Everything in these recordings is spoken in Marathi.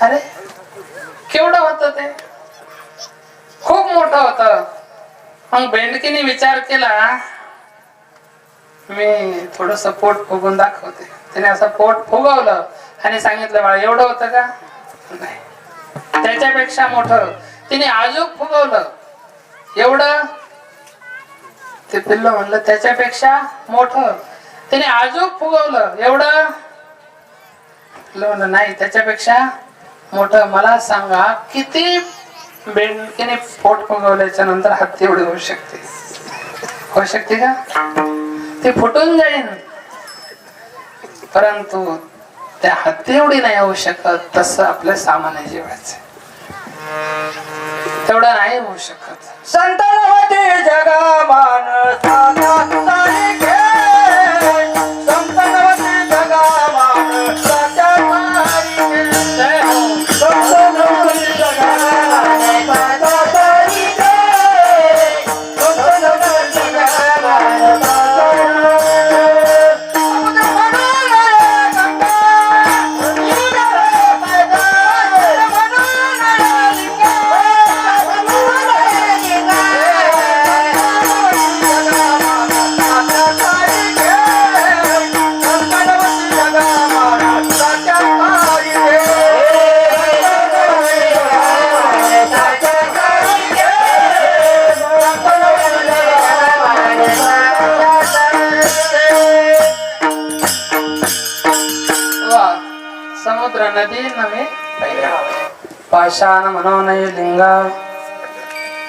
अरे केवढं होत ते? खूप मोठं होत. मग बेंडकीने विचार केला मी थोडस पोट फुगून दाखवते. त्याने असं पोट फुगवलं आणि सांगितलं बाळा एवढं होतं का? नाही. त्याच्यापेक्षा मोठ. तिने आजूक फुगवलं. एवढं? ते पिल्ल म्हणलं त्याच्यापेक्षा मोठ. तिने आजूक फुगवलं. एवढं? म्हणलं नाही त्याच्यापेक्षा मोठ मला सांगा किती बेंडकीने पोट फुगवल्याच्या नंतर हत्ती एवढी होऊ शकते? होऊ शकते का? ते फुटून जाईन. परंतु त्या हत्ती एवढी नाही होऊ शकत तसं आपलं सामान्य जीवाचं. तेवढं नाही होऊ शकत. संतनवती जगा नदी नवे पाषाण मनोनय लिंगा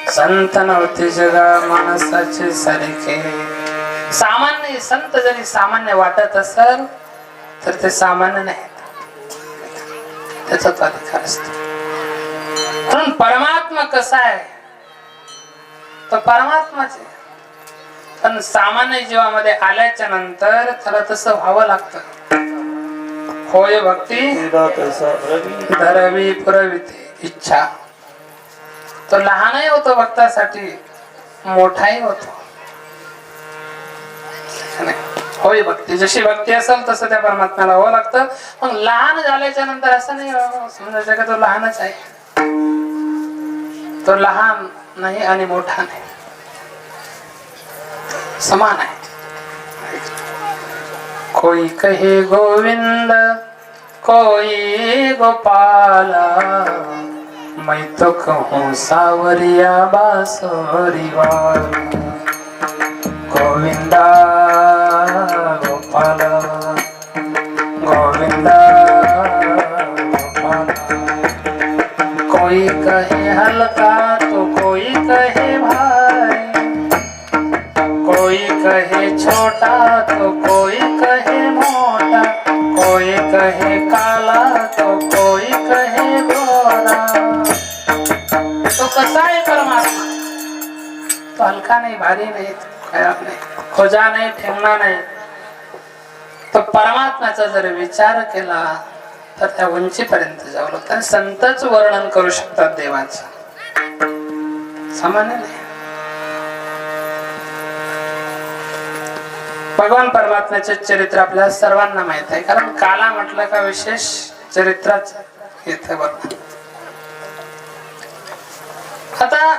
संत नव्हते जगा माणसाचे सारखे सामान्य संत जरी सामान्य वाटत असल तर ते सामान्य नाही त्याचा तो अधिकार असतो म्हणून परमात्मा कसा आहे तो परमात्माच आहे पण सामान्य जीवामध्ये आल्याच्यानंतर त्याला तसं व्हावं लागतं होय भक्ती धरवी पुरविते इच्छा. तो लहानही होतो भक्तासाठी मोठाही होतो. होय भक्ती. जशी भक्ती असेल तसं त्या परमात्म्याला व्हावं लागतं. मग लहान झाल्याच्यानंतर असं नाही. समजायचं का तो लहानच आहे? तो लहान नाही आणि मोठा नाही. समान आहे. कोई कहे गोविंद कोई गोपाला। मैं तो कहूँ सावरिया बासुरी गोविंदा गोपाला। गोविंदा गोपाला। कोई कहे हल्का छोटा तो कोई कहे मोटा कोई कहे काला तो कोई कहे गोरा। तो कसा आहे परमात्मा? तो हलका नाही भारी नाही खराब नाही खोजा नाही ठेवणा नाही. तो परमात्म्याचा जर विचार केला तर त्या उंचीपर्यंत जाऊ लागतं. संतच वर्णन करू शकतात देवाचं. सामान्य नाही. भगवान परमात्म्याचे चरित्र आपल्या सर्वांना माहीत आहे. कारण काला म्हटलं का विशेष चरित्राच येत आता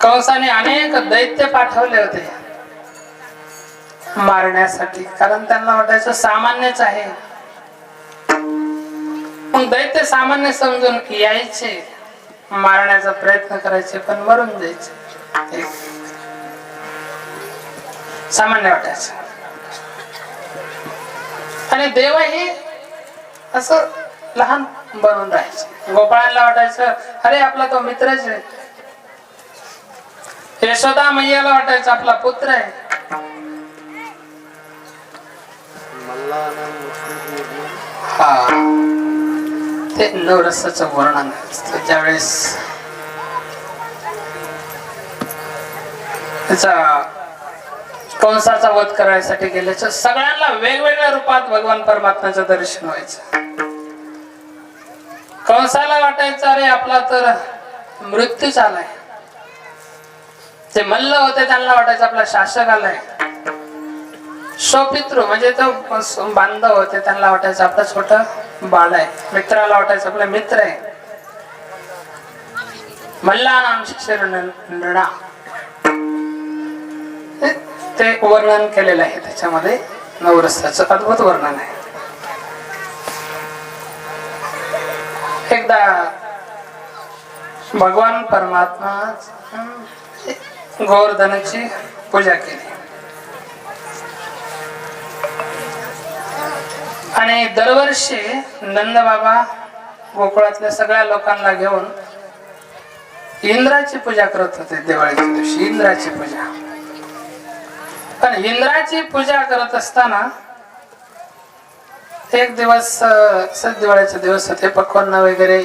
कंसाने अनेक दैत्य पाठवले होते. मारण्यासाठी. कारण त्यांना वाटायचं सामान्यच आहे. पण दैत्य सामान्य समजून यायचे. मारण्याचा प्रयत्न करायचे पण मरून जायचे. एक सामान्य वाटायचं. आणि देवही असं लहान बनून राहायचं. गोपाळांना वाटायचं अरे आपला तो मित्रच आहे. यशोदा मैयाला वाटायचं आपला पुत्र आहे. हा. ते नवरसाचं वर्णन असतं ज्यावेळेस त्याचा कंसाचा वध करायसाठी गेल्याच्या सगळ्यांना वेगवेगळ्या रूपात भगवान परमात्म्याचं दर्शन व्हायचं. कंसाला वाटायचं अरे आपला तर मृत्यू झालाय. ते मल्ल होते त्यांना वाटायचं आपला शासक आलाय. शोपितृ म्हणजे तो बांधव होते त्यांना वाटायचं आपला छोट बाळ आहे. मित्राला वाटायचं आपला मित्र आहे. मल्ला नाम शिक्षण ते वर्णन केलेलं आहे. त्याच्यामध्ये नवरसाचं अद्भुत वर्णन आहे. एकदा भगवान परमात्मा गोवर्धनाची पूजा केली. आणि दरवर्षी नंद बाबा गोकुळातल्या सगळ्या लोकांना घेऊन इंद्राची पूजा करत होते दिवाळीच्या दिवशी. इंद्राची पूजा. पण इंद्राची पूजा करत असताना एक दिवस अं, दिवस होते. पक्वान्न वगैरे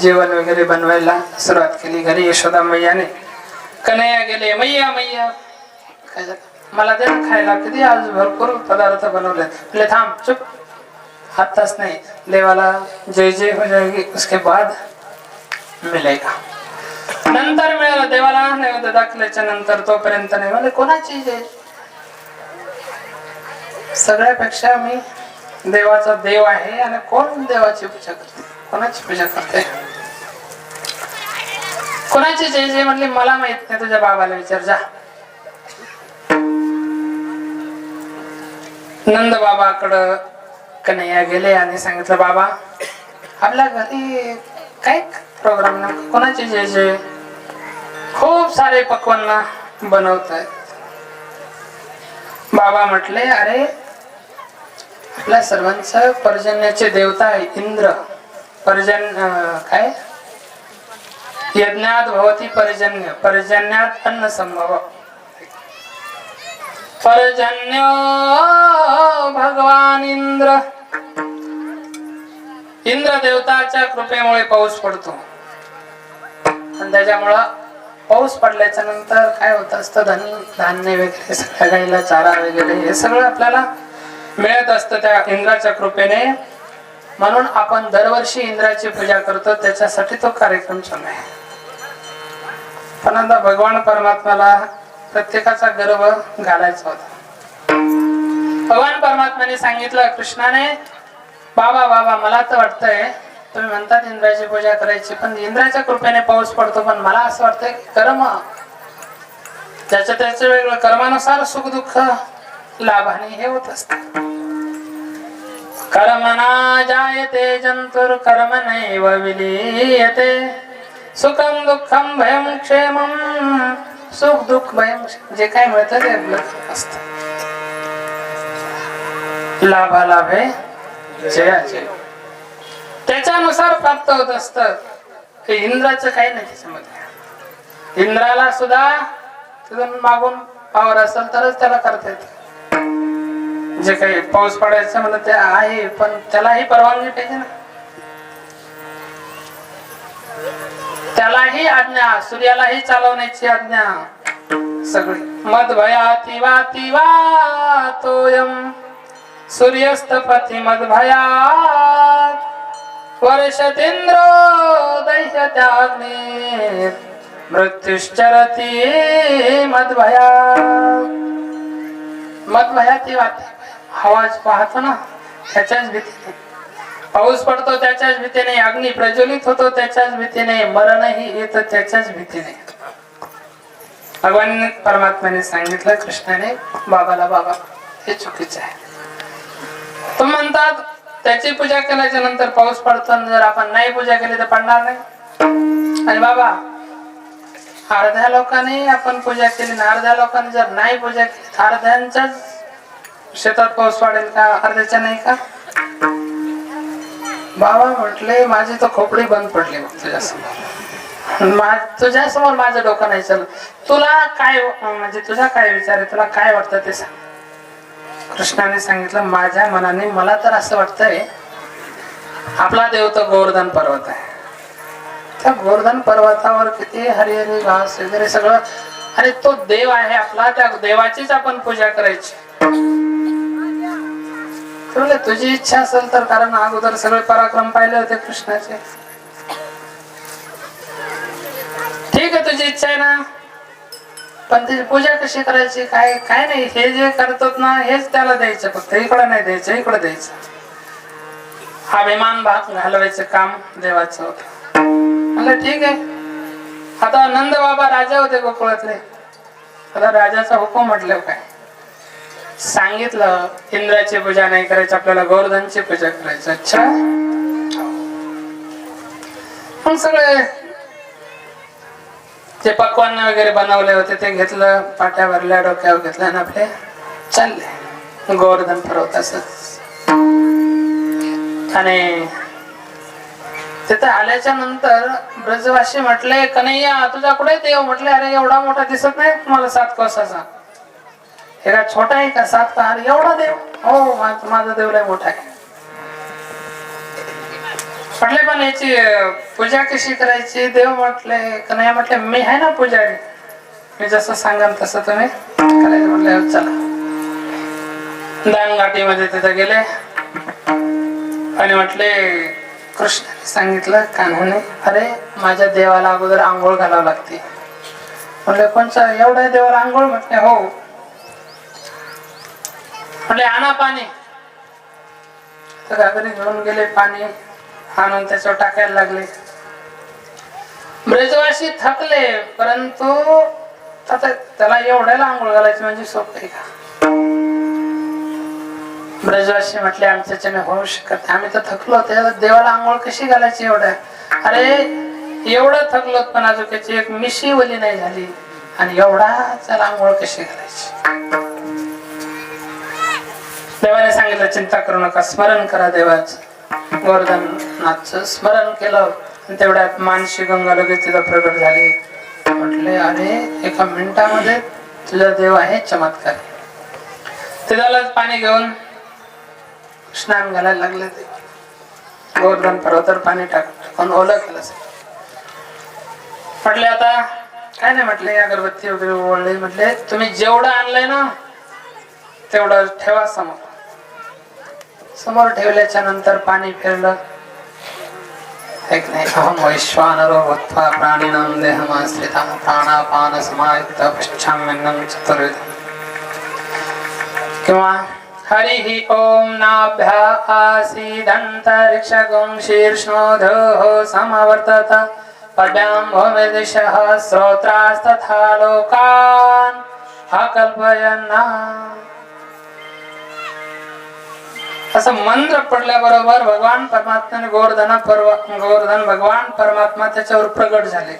जेवण वगैरे बनवायला सुरुवात केली घरी. यशोदा मैयाने कन्हैया गेले मैया मैया मला दे खायला किती आज भरपूर पदार्थ बनवले म्हणजे थांब चुप. आत्ताच नाही. देवाला जय जय हो जाएगी हो, उसके बाद मिलेगा. नंतर मिळालं देवाला नैवेद्य दाखल्याच्या नंतर तोपर्यंत नाही. म्हणजे कोणाची जय? सगळ्यापेक्षा मी देवाचा देव आहे आणि कोण देवाची पूजा करते? कोणाची पूजा करते? कोणाची? जय जय म्हणली मला माहीत नाही तुझ्या बाबाला विचार जा. नंद बाबाकडं कन्हैया गेले आणि सांगितलं बाबा आपल्या घरी काय प्रोग्राम नाही कोणाचे जय जे खूप सारे पक्वांना बनवत आहेत बाबा म्हटले अरे आपल्या सर्वांचं पर्जन्याचे देवता आहे इंद्र. पर्जन काय? यज्ञात भवती पर्जन्य. पर्जन्यात अन्न संभव. पर्जन्य भगवान इंद्र. इंद्र देवताच्या कृपेमुळे पाऊस पडतो. आणि त्याच्यामुळं पाऊस पडल्याच्या नंतर काय होत असतं? धन धान्य वगैरे सगळ्या गाईला चारा वगैरे हे सगळं आपल्याला मिळत असतं त्या इंद्राच्या कृपेने. म्हणून आपण दरवर्षी इंद्राची पूजा करतो त्याच्यासाठी तो कार्यक्रम चालू आहे. पण आता भगवान परमात्म्याला प्रत्येकाचा गर्व घालायचा होता. भगवान परमात्म्याने सांगितलं कृष्णाने बाबा बाबा मला तर वाटतंय तुम्ही म्हणतात इंद्राची पूजा करायची पण इंद्राच्या कृपेने पाऊस पडतो पण मला असं वाटतंय कर्म. त्याच्या त्याच्या वेगळं कर्मानुसार सुख दुःख लाभाने हे होत असत. कर्मना जायते जंतुर कर्म नैव विलीयते. सुखम दुःखम भयम क्षेमम सुख दुःख भयम जे काय मिळतं ते आपलं असत. लाभालाभे जयाचे. त्याच्यानुसार प्राप्त होत असत. इंद्राचं काही नाही त्याच्यामध्ये इंद्राला सुद्धा तिथून मागून पावर असेल तरच त्याला करता येतं. जे काही पाऊस पडायचं म्हणलं ते आहे पण त्यालाही परवानगी पाहिजे ना. त्यालाही आज्ञा सूर्यालाही चालवण्याची आज्ञा. सगळी. मद भयाती वाती वातोयम सूर्यस्तपती मद भयात. वर्षतेंद्रो दैत्यत्याग्ने मृत्युश्चरती मग मदभयाती वाते आवाज पाहतो ना त्याच्याच भीतीने. पाऊस पडतो त्याच्याच भीतीने अग्नी प्रज्वलित होतो त्याच्याच भीतीने मरणही येत त्याच्याच भीतीने. भगवान परमात्म्याने सांगितलं कृष्णाने बाबाला बाबा हे चुकीचं आहे. तो म्हणतात त्याची पूजा केल्याच्यानंतर पाऊस पडतो जर आपण नाही पूजा केली तर पडणार नाही. आणि बाबा अर्ध्या लोकांनी आपण पूजा केली ना अर्ध्या लोकांनी जर नाही पूजा केली तर अर्ध्यांच्याच शेतात पाऊस पडेल का? अर्ध्याच्या नाही का? बाबा म्हटले माझी तर खोपडी बंद पडली मग तुझ्यासमोर. तुझ्या तुझ्यासमोर माझं डोकं नाही चाललं तुला काय म्हणजे तुझा काय विचार आहे? तुला काय वाटतं ते सांग. कृष्णाने सांगितलं माझ्या मनाने मला तर असं वाटतंय आपला देव तर गोवर्धन पर्वत आहे. त्या गोवर्धन पर्वतावर किती हरिहरी घास वगैरे सगळं. आणि तो देव आहे आपला त्या देवाचीच आपण पूजा करायची. तर तुझी इच्छा असेल तर कारण अगोदर सगळे पराक्रम पाहिले होते कृष्णाचे. ठीक आहे तुझी इच्छा आहे ना? पण त्याची पूजा कशी करायची? काय काय नाही हे जे करतात ना हेच त्याला द्यायचं फक्त इकडं नाही द्यायचं इकडं द्यायचं. अभिमान भाग घालवायचं काम देवाचं. होतं म्हणलं ठीक आहे. आता नंद बाबा राजा होते गोकुळातले. आता राजाचा हुकूम म्हटलं काय? सांगितलं इंद्राची पूजा नाही करायची आपल्याला गोवर्धनची पूजा करायची. अच्छा. मग सगळे जे पकवान वगैरे बनवले होते ते घेतलं पाट्या भरल्या डोक्यावर घेतल्या आणि आपले चालले. गोवर्धन पर्वत असत आणि तिथे आल्याच्यानंतर ब्रजवासी म्हटले कन्हैया तुझा कुठे देव हो, म्हटले अरे एवढा मोठा दिसत नाही तुम्हाला सात कोसाचा हे का छोटा आहे का? सात का? अरे एवढा देव. हो माझा देव लय मोठा आहे. म्हटले पण याची पूजा कशी करायची? देव म्हटले कन्हैया म्हटले मी आहे ना पुजारी. मी जसं सांगाल तसं तुम्ही करायचं म्हटलं "हो, चला. दानगाठीमध्ये तिथे गेले. आणि म्हटले कृष्णाने सांगितलं कान्हाने अरे माझ्या देवाला अगोदर आंघोळ घालावं लागते. म्हणले कोणचा? एवढ्या देवाला आंघोळ? म्हटले हो. म्हटले आणा पाणी. तर घागरी घेऊन गेले पाणी आणून त्याच्यावर टाकायला लागले. ब्रजवासी थकले परंतु आता त्याला एवढ्याला आंघोळ घालायची म्हणजे सोपं आहे का? ब्रजवासी म्हटले आमच्याच्याने होऊ शकत आम्ही तर थकलो त्या देवाला आंघोळ कशी घालायची एवढ्या अरे एवढं थकलो पण अजून त्याची एक मिशी वली नाही झाली. आणि एवढा त्याला आंघोळ कशी घालायची? देवाने सांगितलं चिंता करू नका स्मरण करा देवाच. गोवर्धननाथचं स्मरण केलं. तेवढ्यात मानशी गंगा लगेच तिथं प्रगट झाली. म्हटले अरे एका मिनिटामध्ये तुझा देव आहे चमत्कार. तिथालाच पाणी घेऊन स्नान घालायला लागले ते. गोवर्धन पर्वतावर पाणी टाक टाकून ओलं केलं सगळं. म्हटले आता काय नाही म्हटले अगरबत्ती वगैरे ओळले म्हटले. तुम्ही जेवढं आणलंय ना तेवढं ठेवा समोर. समोर ठेवल्याच्या नंतर पाणी फिरलं. एक नाही अहम वैश्वानरो भूत्वा प्राणिनां देहमाश्रितं प्राणापान समायुक्त पश्चाम्यन्नं चतुर्विधम्. किंवा हरिः ॐ नाभ्या आसीदन्तरिक्षगुं शीर्ष्णोधोः समवर्तत। पद्भ्यां भूमिदिशः श्रोत्रास्तथा लोकान् अकल्पयन्ना असं मंत्र पडल्याबरोबर भगवान परमात्म्याने गोवर्धन पर्व गोवर्धन भगवान परमात्मा त्याच्यावर प्रगट झाले.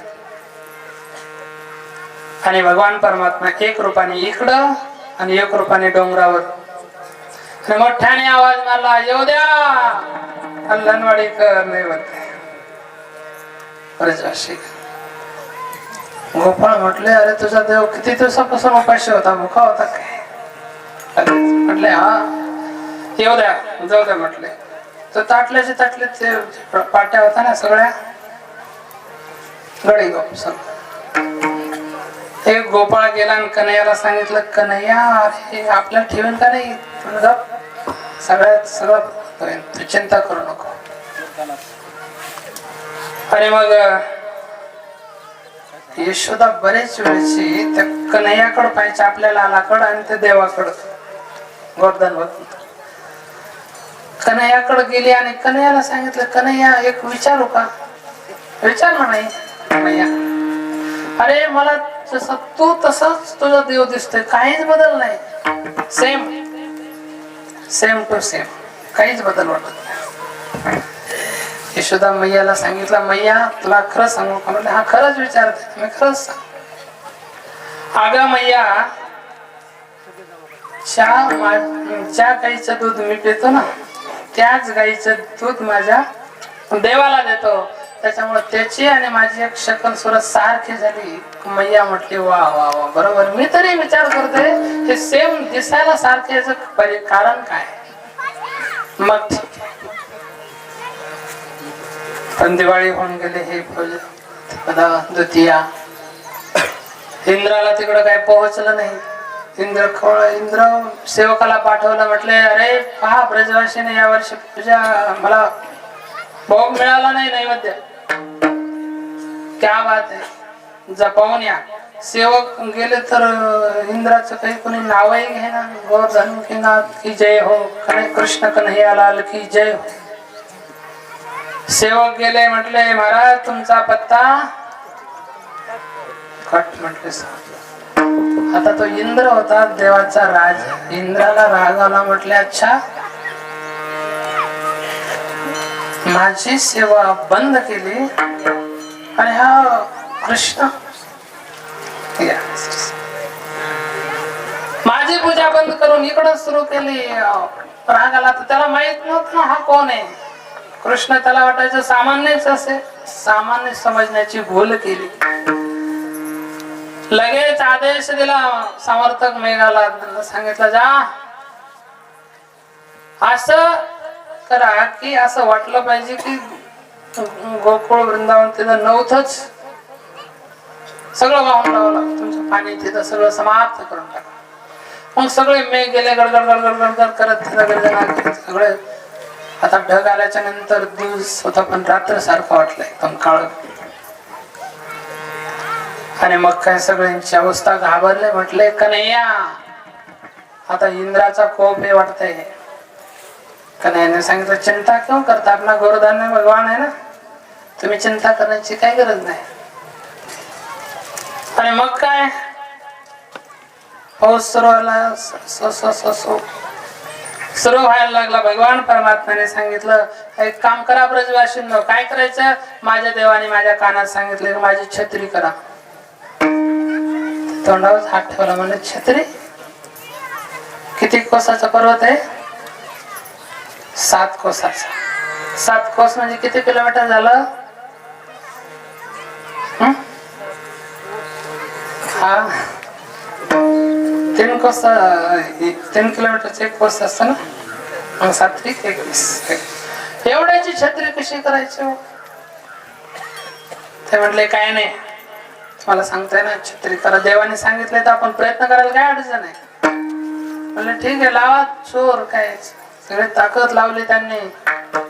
आणि भगवान परमात्मा एक रूपाने इकडं आणि एक रूपाने डोंगरावर मोठ्याने आवाज मारला येऊ द्या. अल्लनवाडी कर नाही गोपाळ म्हटले अरे तुझा देव किती दिवसापासून उपाशी होता मुखा होता काय? म्हटले हा. येऊ द्या जाऊ द्या म्हटले. तो ताटल्याचे ताटले ते पाट्या होता ना सगळ्या? गडी गो एक गोपाळ गेला आणि कन्हैयाला सांगितलं कन्हैया अरे आपल्याला ठेवून का नाही? सगळ्यात सगळं चिंता करू नको. आणि मग यशोदा बरेच वेळची त्या कन्हैयाकडं पाहिजे आपल्या लालाकडं आणि त्या देवाकडं. गोर्धन भक्त कन्हैयाकडे गेली आणि कन्हैयाला सांगितलं कन्हैया एक विचारू का? विचार ना नाही कन्हैया. अरे मला जसं तू तसंच तुझा देव दिसतोय काहीच बदल नाही. सेम सेम टू सेम काहीच बदल वाटत नाही. यशोदा मैयाला सांगितलं मैया तुला खरं सांगू का? म्हणलं हा खरंच विचारते मी खरंच सांग. अगं मैया ज्या गाईचं दूध मी पितो ना त्याच गाईचं दूध माझ्या देवाला देतो. त्याच्यामुळे त्याची आणि माझी एक शकल सुरत सारखी झाली मैया म्हटली वा वा वा बरोबर. मी तरी विचार करते हे सेम दिसायला सारखे कारण काय मग पण दिवाळी होऊन गेली हे द्वितीया. इंद्राला तिकडं काय पोहोचलं नाही. इंद्र खोळ इंद्र सेवकाला पाठवलं म्हटले अरे पहा ब्रजवासीने या वर्षी पूजा मला भोग मिळाला नाही नैवेद्य क्या बात आहे जपावून या. सेवक गेले तर इंद्राचं काही कोणी नावही घे ना. गोवर्धन की नाथ की जय हो. खरे कृष्ण कन्हैया लाल की जय हो. सेवक गेले म्हटले महाराज तुमचा पत्ता कट म्हटले आता तो इंद्र होता देवाचा राज. इंद्राला राग आला म्हटले अच्छा माझी सेवा बंद केली आणि हा कृष्ण माझी पूजा बंद करून इकडं सुरू केली रागाला तर त्याला माहीत नव्हतं ना हा कोण आहे. कृष्ण त्याला वाटायचं सामान्यच असे सामान्य समजण्याची भूल केली. लगेच आदेश दिला समर्थक मेघाला सांगितलं जा. असं करा की असं वाटलं पाहिजे की गोकुळ वृंदावन तिथं नव्हतंच. सगळं वाहून लावलं तुमचं पाणी तिथं सगळं समाप्त करून टाका. मग सगळे मे गेले गडगड गडगड गडगड करत तिथं सगळे. आता ढग आल्याच्यानंतर दिवस होता पण रात्र सारखं वाटलंय एकदम काळ. आणि मग काय सगळ्यांची अवस्था घाबरले म्हटले कन्हैया आता इंद्राचा कोप हे वाटतंय. कन्हैयाने सांगितलं चिंता क्यों करता? आपला गोरधान्य भगवान आहे ना? तुम्ही चिंता करण्याची काही गरज नाही. आणि मग काय? पाऊस सुरू झाला सुरू व्हायला लागला. भगवान परमात्म्याने सांगितलं एक काम करा ब्रजवासींनो काय करायचं? माझ्या देवाने माझ्या कानात सांगितलं की माझी छत्री करा. तोंडावर हात ठेवला म्हणजे छत्री? किती कोसाचा पर्वत आहे? सात कोसाचा सात कोस म्हणजे किती किलोमीटर झालं? हा? तीन कोस तीन किलोमीटरचे एक कोस असत ना? मग सात्विक एकवीस एवढ्याची छत्री कशी करायची हो? ते म्हटले काय नाही. तुम्हाला सांगताय ना छत्री करा. देवाने सांगितलंय तर आपण प्रयत्न करायला काय अडचण आहे? म्हणलं ठीक आहे लावा. चोर काय सगळे ताकद लावली त्यांनी.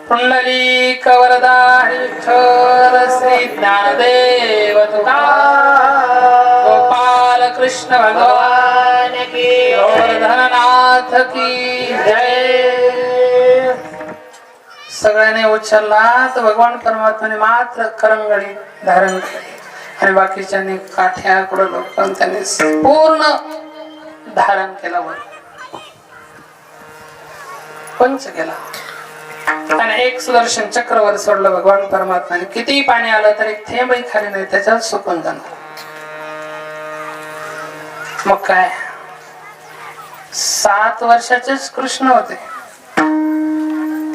पुंडली कवरदा विठ्ठल श्री ज्ञानदेव तुकाराम गोपाल कृष्ण भगवान की गोवर्धननाथ की जय. सगळ्यांनी उचलला तर भगवान परमात्माने मात्र करंगडी धारण केली. आणि बाकीच्यांनी काठ्या कुठं त्यांनी पूर्ण धारण केला वर. पंच केला आणि एक सुदर्शन चक्रवर सोडलं भगवान परमात्माने किती पाणी आलं तर एक थेंबही खाली नाही त्याच्यात सुकून जाणार. मग काय? सात वर्षाचेच कृष्ण होते.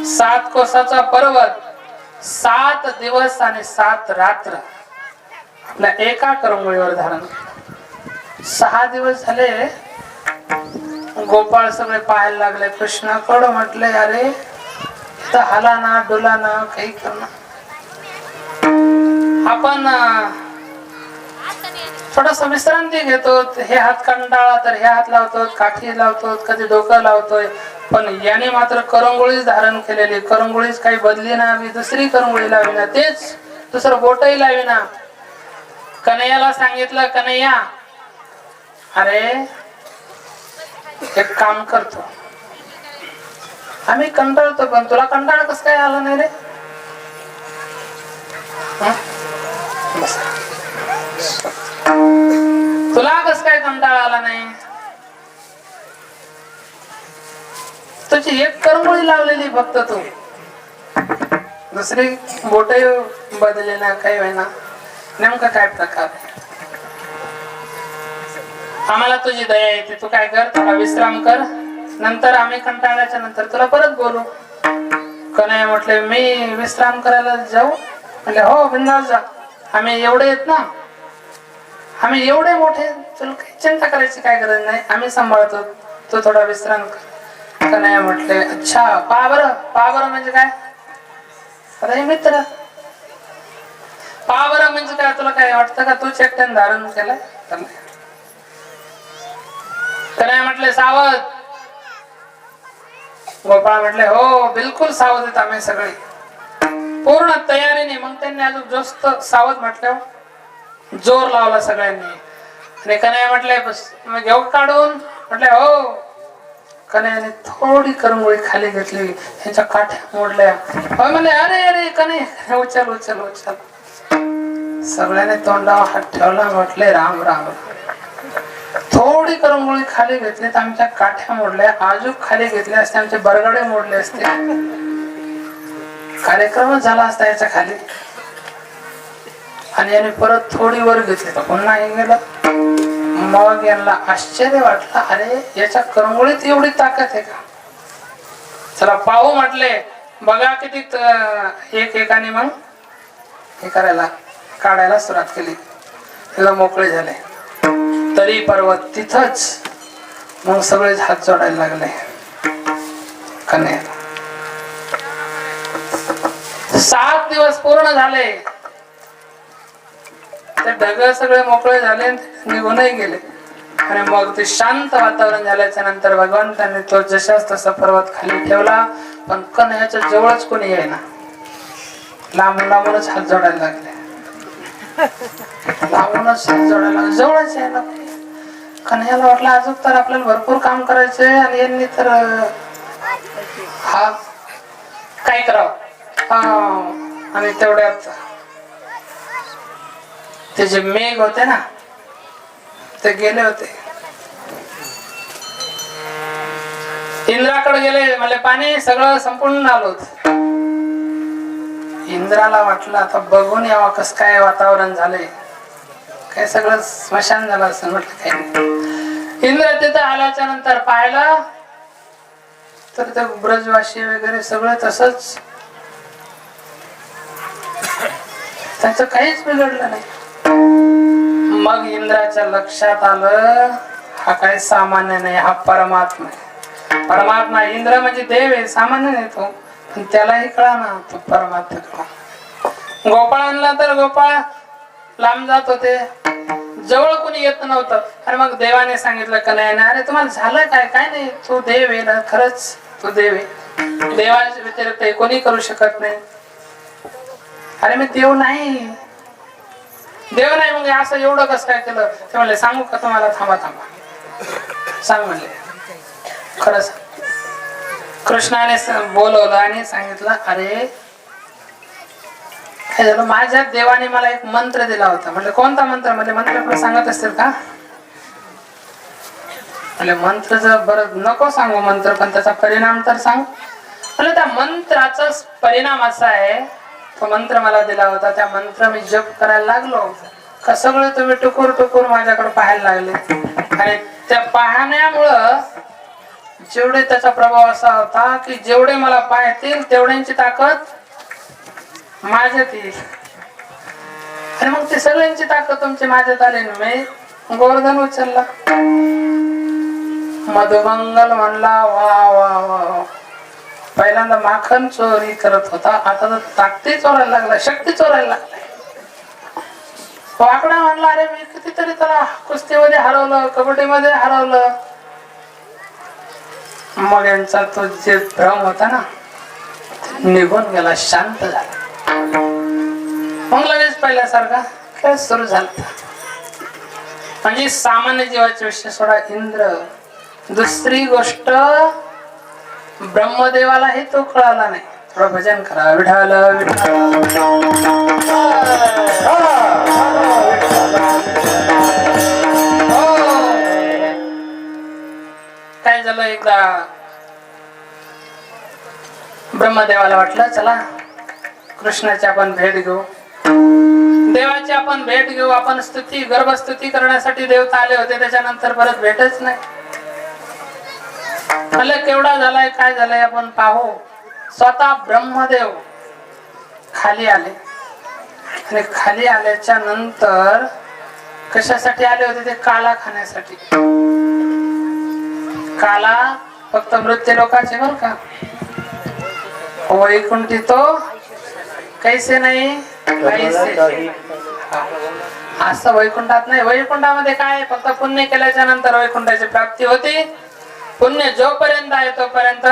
सात कोसाचा पर्वत सात दिवस आणि सात रात्र. आपल्या एका करंगोळीवर धारण केलं. सहा दिवस झाले. गोपाळ सगळे पाहायला लागले. कृष्णाकड म्हटले अरे तर हला ना डुला ना काही करणार आपण थोडस विश्रांती घेतो हे हात कंटाळा तर हे हात लावतो काठी लावतो कधी डोकं लावतोय. पण याने मात्र करंगोळीच धारण केलेली. करंगोळीच काही बदली ना मी दुसरी करंगोळी लावी ना. तेच दुसरं बोटही लावी ना. कन्हैयाला सांगितलं कन्हैया. अरे एक काम करतो. आम्ही कंटाळतो पण तुला कंटाळ कस काय आला नाही रे? तुला कस काय कंटाळ आला नाही? तुझी एक करंगोळी लावलेली फक्त तू. दुसरी बोट बदले ना काही होईना. नेमका काय प्रकार आहे? आम्हाला तुझी दया येते. तू काय कर थोडा विश्राम कर. नंतर आम्ही कंटाळल्याच्या नंतर तुला परत बोलू. कन्हैया म्हटले मी विश्राम करायला जाऊ? म्हणले हो बिंदास जा. आम्ही एवढे आहेत ना आम्ही एवढे मोठे तुला काही चिंता करायची काय गरज नाही. आम्ही सांभाळतो. तू थोडा विश्राम कर. कन्हैया म्हटले अच्छा पा बरं पा बरं म्हणजे काय? अरे मित्र. पा बरं म्हणजे काय? तुला काय वाटतं का? तू एकट्याने धारण केलंय? तर नाही. त्याने म्हटले सावध. गोपाळ म्हटले हो बिलकुल सावध आहेत आम्ही सगळे. पूर्ण तयारीने मग त्यांनी अजून जोस्त सावध म्हटलं. जोर लावला सगळ्यांनी. आणि कन्या म्हटले बस घेऊ काढून. म्हटले हो. कन्याने थोडी करंगोळी खाली घेतली. ह्याच्या काठ्या मोडल्या. हो, म्हणले अरे अरे कने उचल उचल उचल. सगळ्याने तोंडावर हात ठेवला म्हटले राम राम. थोडी करंगोळी खाली घेतली तर आमच्या काठ्या मोडल्या आजूक खाली घेतले असते आमचे बरगडे मोडले असते. कार्यक्रमच झाला असता याच्या खाली. आणि याने परत थोडी वर घेतली तर पुन्हा हे गेलं. मग यांना आश्चर्य वाटलं अरे याच्या करंगोळीत एवढी ताकद आहे का? चला पाहू म्हटले. बघा किती एक एकाने मग हे करायला काढायला सुरुवात केली. तिला मोकळे झाले. तरी पर्वत तिथंच मग सगळेच हात जोडायला लागले. कन्याला सात दिवस पूर्ण झाले. ते ढग सगळे मोकळे झाले निघूनही गेले. आणि मग ते शांत वातावरण झाल्याच्यानंतर भगवंतांनी तो जशाच तसा पर्वत खाली ठेवला पण कन्याच्या जवळच कोणी येईना. लांबून लांबूनच हात जोडायला लागले. लांबूनच हात जोडायला जवळच यायला कन्याला वाटलं अजून तर आपल्याला भरपूर काम करायचंय आणि यांनी तर हा काय करावं? आणि तेवढ्यात ते जे मेघ होते ना ते गेले होते. इंद्राकडे गेले म्हणजे पाणी सगळं संपूर्ण आलो होत. इंद्राला वाटलं आता बघून यावं कस काय वातावरण झालंय. काय सगळं स्मशान झालं असं म्हटलं काय इंद्र तिथं आल्याच्यानंतर पाहिलं. तर ते ब्रजवासी वगैरे सगळं तसंच. त्यांचं काहीच बिघडलं नाही. मग इंद्राच्या लक्षात आलं हा काही सामान्य नाही हा परमात्मा आहे. परमात्मा इंद्र म्हणजे देव आहे सामान्य नाही तो. पण त्यालाही कळा ना तो परमात्मा कळा. गोपाळांना तर गोपाळ लांब जात होते. जवळ कोणी येत नव्हतं. आणि मग देवाने सांगितलं कन्हैयाने अरे तुम्हाला झालं काय? काय नाही. तू देव आहे ना खरंच तू देव आहे. देवाच्या व्यतिरिक्त कोणी करू शकत नाही. अरे मी देव नाही. देव नाही मग असं एवढं कसं काय केलं? ते म्हणले सांगू का तुम्हाला? थांबा थांबा. सांग म्हणले. खरं सांग. कृष्णाने बोलवलं आणि सांगितलं अरे माझ्या देवाने मला एक मंत्र दिला होता. म्हणजे कोणता मंत्र? म्हणजे मंत्र सांगत असतील का? म्हणजे मंत्र जर बरं नको सांगू मंत्र पण त्याचा परिणाम तर सांग. म्हणजे त्या मंत्राचा परिणाम असा आहे तो मंत्र मला दिला होता. त्या मंत्र मी जप करायला लागलो. का सगळं तुम्ही टुकूर टुकूर माझ्याकडे पाहायला लागले. आणि त्या पाहण्यामुळं जेवढे त्याचा प्रभाव असा होता की जेवढे मला पाहतील तेवढ्यांची ताकद माझ्यात येईल आणि मग ते सगळ्यांची ताकद तुमची माझ्यात आली ना मी. गोवर्धन उचलला. मधुमंगल म्हणला वा वा वा पहिल्यांदा माखन चोरी करत होता. आता तर ताकदी चोरायला लागला शक्ती चोरायला लागलाय वाकडा म्हणला अरे मी कितीतरी त्याला कुस्तीमध्ये हरवलं कबड्डीमध्ये हरवलं. मग यांचा तो जे भ्रम होता ना निघून गेला शांत झाला. मग लगेच पहिल्यासारखा खेळ सुरू झाला? म्हणजे सामान्य जीवाचे विषय सोडा इंद्र. दुसरी गोष्ट ब्रह्मदेवाला हे तो कळाला नाही. थोडं भजन करा. विठाल काय झालं एकदा? ब्रह्मदेवाला वाटलं चला. कृष्णाची आपण भेट घेऊ. देवाची आपण भेट घेऊ. आपण स्तुती गर्भस्तुती करण्यासाठी देवता आले होते. त्याच्यानंतर परत भेटच नाही. म्हणलं केवढा झालाय काय झालंय आपण पाहू. स्वतः ब्रह्मदेव खाली आले. आणि खाली आल्याच्यानंतर कशासाठी आले होते? ते काला खाण्यासाठी. काला फक्त मृत्यू लोकांचे बर का? हो, वैकुंठी तो कैसे नाही कैसे असं वैकुंठात नाही. वैकुंठामध्ये काय फक्त पुण्य केल्याच्यानंतर वैकुंठाची प्राप्ती होती. पुण्य जोपर्यंत आहे तोपर्यंत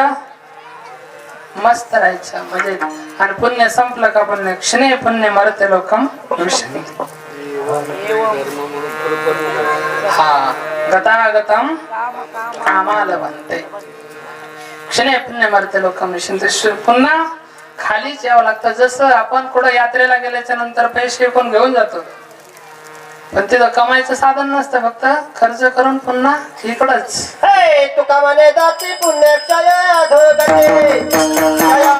मस्त राहायचं. म्हणजे आणि पुण्य संपलं का पुण्य? क्षणे पुण्य मरते लोक. हा. गतागतम आम्हाला बनते. क्षणे पुण्य मरते लोक. म्हणजे, पुन्हा खालीच यावं लागतं. जसं आपण कुठं यात्रेला गेल्याच्यानंतर पैसे पण घेऊन जातो. पण तिथं कमायचं साधन नसतं फक्त खर्च करून पुन्हा इकडंच. हे तुका म्हणे जाती पुण्य